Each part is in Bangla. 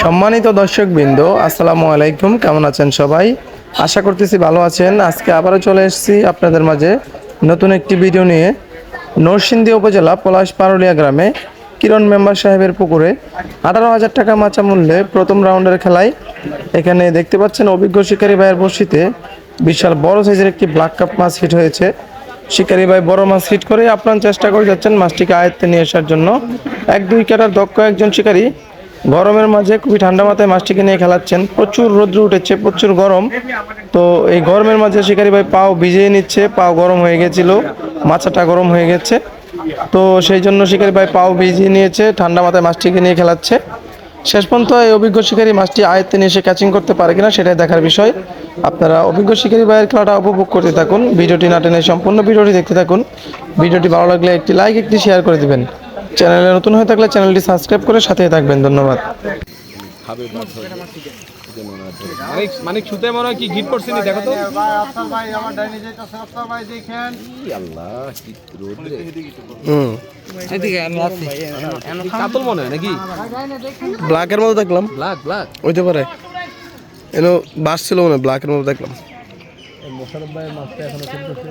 সম্মানিত দর্শকবৃন্দ, আসসালামু আলাইকুম। কেমন আছেন সবাই? আশা করতেছি ভালো আছেন। আজকে আবারও চলে এসেছি আপনাদের মাঝে নতুন একটি ভিডিও নিয়ে। নরসিংদী উপজেলা পলাশ পারুলিয়া গ্রামে কিরণ মেম্বার সাহেবের পুকুরে আঠারো হাজার টাকা মাচা মূল্যে প্রথম রাউন্ডের খেলায়। এখানে দেখতে পাচ্ছেন অভিজ্ঞ শিকারী ভাইয়ের বসিতে বিশাল বড় সাইজের একটি ব্ল্যাক কাপ মাছ হিট হয়েছে। শিকারী ভাই বড় মাছ হিট করে আপনার চেষ্টা করে যাচ্ছেন মাছটিকে আয়ত্তে নিয়ে আসার জন্য। এক দুই কাটার দক্ষ একজন শিকারী গরমের মাঝে খুবই ঠান্ডা মাথায় মাছটিকে নিয়ে খেলাচ্ছেন। প্রচুর রোদ্র উঠেছে, প্রচুর গরম। তো এই গরমের মাঝে শিকারী ভাই পাও ভিজিয়ে নিচ্ছে, পাও গরম হয়ে গেছিল, মাছাটা গরম হয়ে গেছে। তো সেই জন্য শিকারী ভাই পাও ভিজিয়ে নিয়েছে, ঠান্ডা মাথায় মাছটিকে নিয়ে খেলাচ্ছে। শেষ পর্যন্ত এই অভিজ্ঞ শিকারী মাছটি আয়ত্তে নিয়ে এসে ক্যাচিং করতে পারে কিনা সেটাই দেখার বিষয়। আপনারা অভিজ্ঞ শিকারী ভাইয়ের খেলাটা উপভোগ করতে থাকুন। ভিডিওটি না টেনে সম্পূর্ণ ভিডিওটি দেখতে থাকুন। ভিডিওটি ভালো লাগলে একটি লাইক একটি শেয়ার করে দিবেন। চ্যানেলে নতুন হয়ে থাকলে চ্যানেলটি সাবস্ক্রাইব করে সাথেই থাকবেন। ধন্যবাদ। মানিক ছুতে মনে হয় কি গিট পড়ছে নি? দেখো তো। ভাই আফসার ভাই আমার ডাইনি যেতেছে আফসার ভাই দেখেন হুম কাতল মনে হয় নাকি? দেখলাম। Black black. হইতে পারে। এনো বাস ছিল মনে ব্ল্যাকের মতো দেখলাম। মোশারফ ভাইয়ের মাছটা এখনও চলতেছে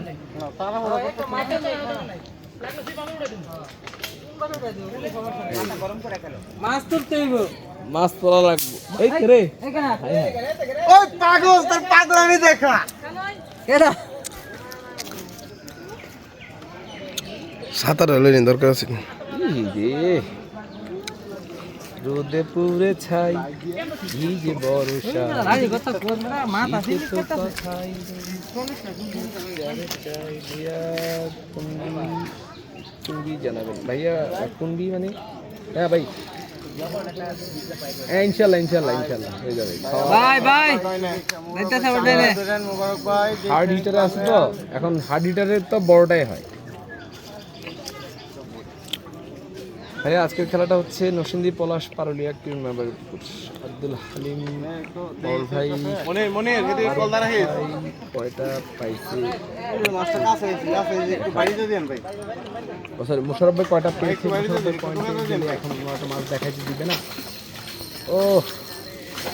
মাছ তোলা লাগবে। এই রে? ওই পাগল তোর পাগলামি দেখা। সাঁতার লইনি দরকার আছে রোদে পুরে ছাই ভিজে বর্ষা ভিজে কুন্ডি কুন্ডি জানাবেন। ভাইয়া কুন্ডি মানে? হ্যাঁ ভাই। হ্যাঁ ইনশাল্লাহ ইনশাল্লাহ ইনশাল্লাহ হয়ে যাবে। হার্ড হিটারে আছে তো? এখন হার্ড হিটারের তো বড়টাই হয়। ভাইয়া আজকের খেলাটা হচ্ছে নরসিংদী পলাশ পারুলিয়া টিম মেম্বার আব্দুল হালিম। বল ভাই। মনে মনে কয়টা পাইছে? মাছটা কাছে আছে কাছে আছে, একটু বাড়িতে দেন ভাই। সরি মুশারফ ভাই কয়টা পেয়েছে। এখন একটা মাছ দেখাইতে দিবে না? ও।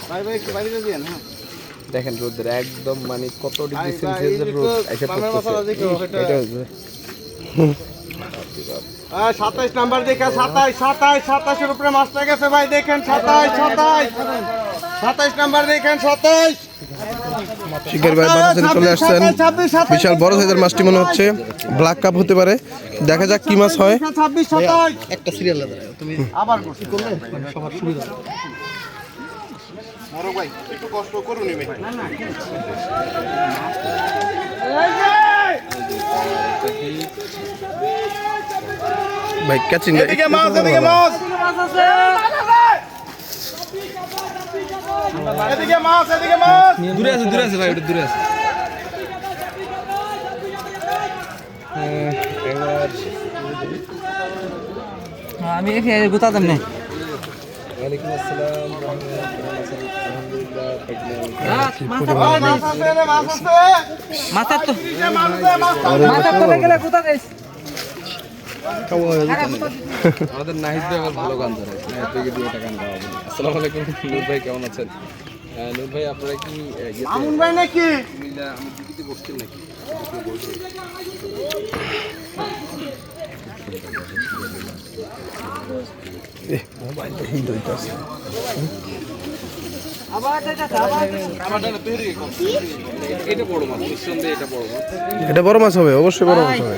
ভাই ভাই একটু বাড়িতে দেন হ্যাঁ। দেখেন রোদের একদম মানে কত ডিগ্রি ভাই, সেলসিয়াসের রোদ এটা- সাতাইশ নাম্বার দেখে সাতাইশ সাতাইশ সাতাশের উপরে মাছটা গেছে ভাই দেখেন সাতাইশ সাতাইশ সাতাইশ নাম্বার দেখেন সাতাইশ শিকারি ভাই বাসা চলে আসছেন বিশাল বড় সাইজের মাছটি মনে হচ্ছে ব্ল্যাক কাপ হতে পারে দেখা যাক কি মাছ হয় ছাব্বিশ একটা সিরিয়াল তুমি আবার সবার সুবিধা ভাই একটু কষ্ট করুন ভাই ভাই ক্যাচিং এদিকে মাছ এদিকে মাছ। এদিকে মাছ এদিকে মাছ। দূরে আছে দূরে আছে ভাই ওটা দূরে আছে। হ্যাঁ, আমি এখানে গুতাতাম না। ওয়ালাইকুম আসসালাম রহমতুল্লাহ ভাই, মাছ আছে। রে, মাছ আছে মাথার তো এদিকে মাছ আছে। আমাদের নাহিদ ভাই আবার ভালো গান ধরে। নাহিদ ভাইকে দিয়ে একটা গান গাওয়া বলি আসসালামু আলাইকুম। নূর ভাই কেমন আছেন? নূর ভাই আপনারা কি আমুন ভাই নাকি? আমি বসছেন নাকি? এটা বড় মাছ এটা বড় মাছ। এটা বড় মাছ হবে অবশ্যই বড় মাছ হবে।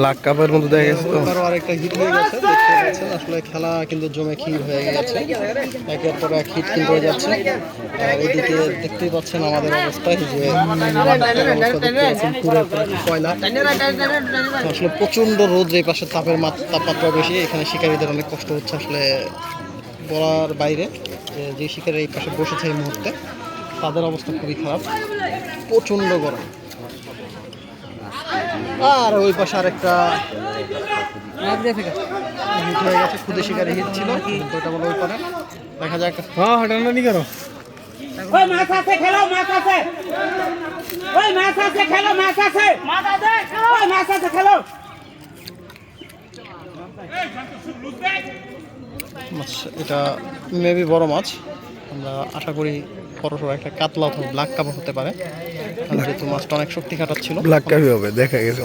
ব্ল্যাক কাপের মতো দেখা গেছে তো। আরেকটা হিট হয়ে গেছে, দেখতে পাচ্ছেন। আসলে খেলা কিন্তু জমে ক্ষীর হয়ে গেছে। একের পর এক হিট কিন্তু হয়ে যাচ্ছে। আর এদিকে দেখতেই পাচ্ছেন আমাদের অবস্থায় যে কয়লা আসলে প্রচণ্ড রোদ এই পাশে তাপের মাত- তাপমাত্রা বেশি, এখানে শিকারীদের অনেক কষ্ট হচ্ছে আসলে বলার বাইরে। যে শিকারী এই পাশে বসেছে এই মুহূর্তে, তাদের অবস্থা খুবই খারাপ। প্রচণ্ড গরম। আর ওই পাশে আরেকটা হিট হয়ে গেছে খুদে শিকারে হিট ছিল কিন্তু ওটা বলে ওই পারে। দেখা যাক। হ্যাঁ হাঁটানি করো। ওই মাছ আছে খেলো মাছ আছে। ওই মাছ আছে খেলো মাছ আছে। মাছ আছে ওই মাছ আছে খেলো। মাছ এটা মেবি বড় মাছ। আমরা আশা করি বড় একটা কাতলা অথবা ব্ল্যাক কাপ হতে পারে। যেহেতু মাছটা অনেক শক্তি খাটাচ্ছিল। ব্ল্যাক কাপি হবে দেখা গেছে।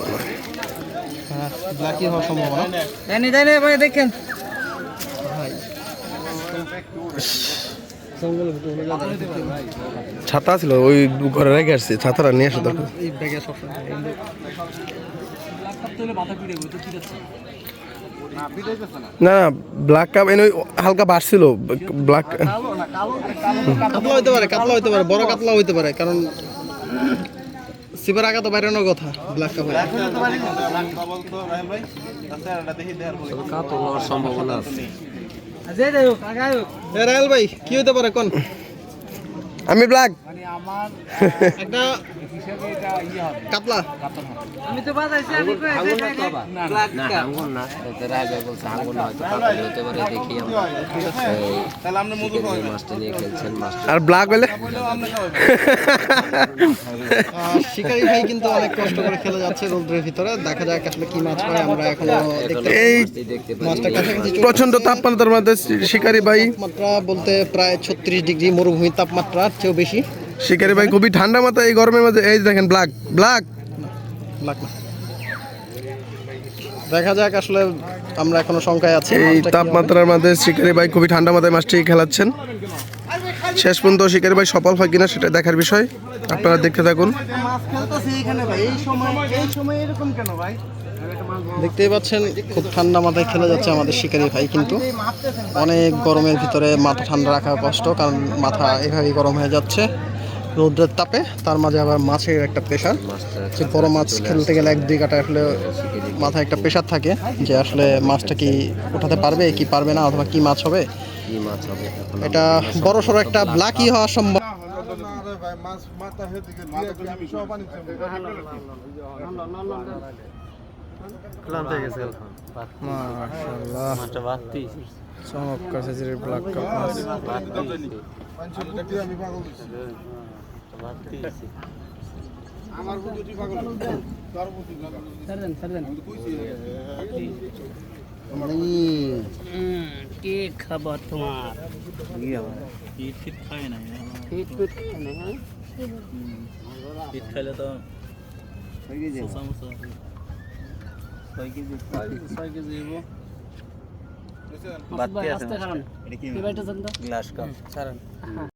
ব্ল্যাকই হওয়ার সম্ভাবনা। জানি জানি ভাই দেখেন। ছাতা ছিল ওই ঘরে রেখে আসছে ছাতাটা নিয়ে আসে দরকার এই ব্যাগে সবসময় থাকে। না না ব্ল্যাক কাপ এনে হালকা বাড়ছিল ব্ল্যাক কাতলা হইতে পারে কাতলা হইতে পারে বড় কাতলা হইতে পারে কারণ সিবার আগা তো বাইরানোর কথা ব্ল্যাক কাপ রাহেল ভাই কি হইতে পারে কোন? আমি ব্ল্যাক একটা কাতলা আমি তো বাজাইছি আমি কই আঙ্গুর না এতে রাজা বলছে আঙ্গুর না হয়তো কাকারি হতে পারে দেখি আমরা। এই চিকেন মাছটা নিয়ে খেলছেন মাছটা আর ব্ল্যাক হলে আহ, শিকারি ভাই কিন্তু অনেক কষ্ট করে খেলে যাচ্ছে রোদ্রের ভিতরে। দেখা যাক আসলে কি মাছ পায় আমরা এখনও দেখতে এই প্রচণ্ড তাপমাত্রার মধ্যে শিকারি ভাই। তাপমাত্রা বলতে প্রায় ছত্রিশ ডিগ্রি মরুভূমির তাপমাত্রার চেয়েও বেশি। শিকারি ভাই খুবই ঠান্ডা মাথায় এই গরমের মধ্যে এই দেখেন ব্ল্যাক ব্ল্যাক না। দেখা যাক আসলে আমরা এখনও সংখ্যায় আছি এই। তাপমাত্রার মধ্যে শিকারি ভাই খুবই ঠান্ডা মাথায় মাছটি খেলাচ্ছেন। শেষ পর্যন্ত শিকারি ভাই সফল হয় কিনা সেটা দেখার বিষয়। আপনারা দেখতে থাকুন। দেখতেই পাচ্ছেন খুব ঠান্ডা মাথায় খেলে যাচ্ছে আমাদের শিকারি ভাই কিন্তু। অনেক গরমের ভিতরে মাথা ঠান্ডা রাখা কষ্ট কারণ মাথা এভাবেই গরম হয়ে যাচ্ছে। রৌদ্রের তাপে, তার মাঝে আবার মাছের একটা প্রেশার যে বড় মাছ খেলতে গেলে এক দুই কাটা আসলে মাথায় একটা প্রেশার থাকে যে আসলে মাছটা কি ওঠাতে পারবে, কি পারবে না, অথবা কি মাছ হবে। মাছ এটা বড় সড়ো একটা ব্ল্যাকই হওয়া সম্ভব। চমৎকার সাইজের ব্ল্যাক কাপ মাছ। কি খবর তোমার? ফিট ফিট খায় না হ্যাঁ বাদ দিয়ে আছে গ্লাস কাপ।